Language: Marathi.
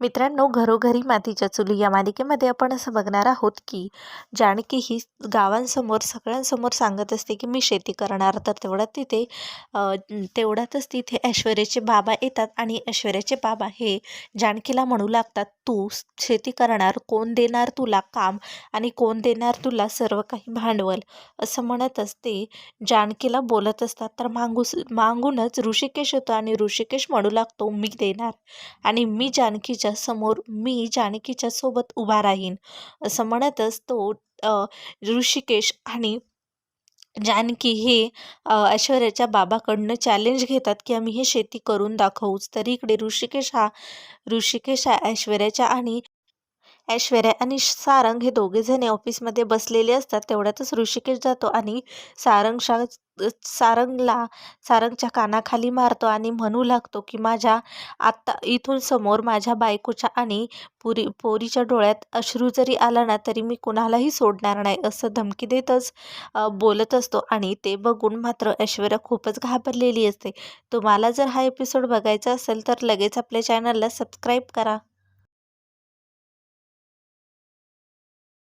मित्रांनो घरोघरी मातीच्या चुली या मालिकेमध्ये आपण असं बघणार आहोत की जानकी ही गावांसमोर सगळ्यांसमोर सांगत असते की मी शेती करणार तर तेवढ्यात तिथे तेवढ्यातच तिथे ऐश्वर्याचे बाबा येतात आणि ऐश्वर्याचे बाबा हे जानकीला म्हणू लागतात तू शेती करणार कोण देणार तुला काम आणि कोण देणार तुला सर्व काही भांडवल? असं म्हणतच ते जानकीला बोलत असतात तर मागूस मागूनच ऋषिकेश येतो आणि ऋषिकेश म्हणू लागतो मी देणार आणि मी तिच्या समोर मी जानकीच्या सोबत उभा राहीन. असं म्हणतच तो ऋषिकेश आणि जानकी हे ऐश्वर्याच्या बाबाकडनं चॅलेंज घेतात की आम्ही हे शेती करून दाखवूच. तर इकडे ऋषिकेश हा ऋषिकेश हा ऐश्वर्याच्या आणि ऐश्वर्या आणि सारंग हे दोघे जण ऑफिसमध्ये बसलेले असतात. तेवढ्यातच ऋषिकेश जातो आणि सारंगशा सारंगला सारंगच्या कानाखाली मारतो आणि म्हणू लागतो की माझ्या आत्ता इथून समोर माझ्या बायकोच्या आणि पुरी पोरीच्या डोळ्यात अश्रू जरी आला ना तरी मी कुणालाही सोडणार नाही असं धमकी देतच बोलत असतो. आणि ते बघून मात्र ऐश्वर्या खूपच घाबरलेली असते. तुम्हाला जर हा एपिसोड बघायचा असेल तर लगेच आपल्या चॅनलला सबस्क्राईब करा.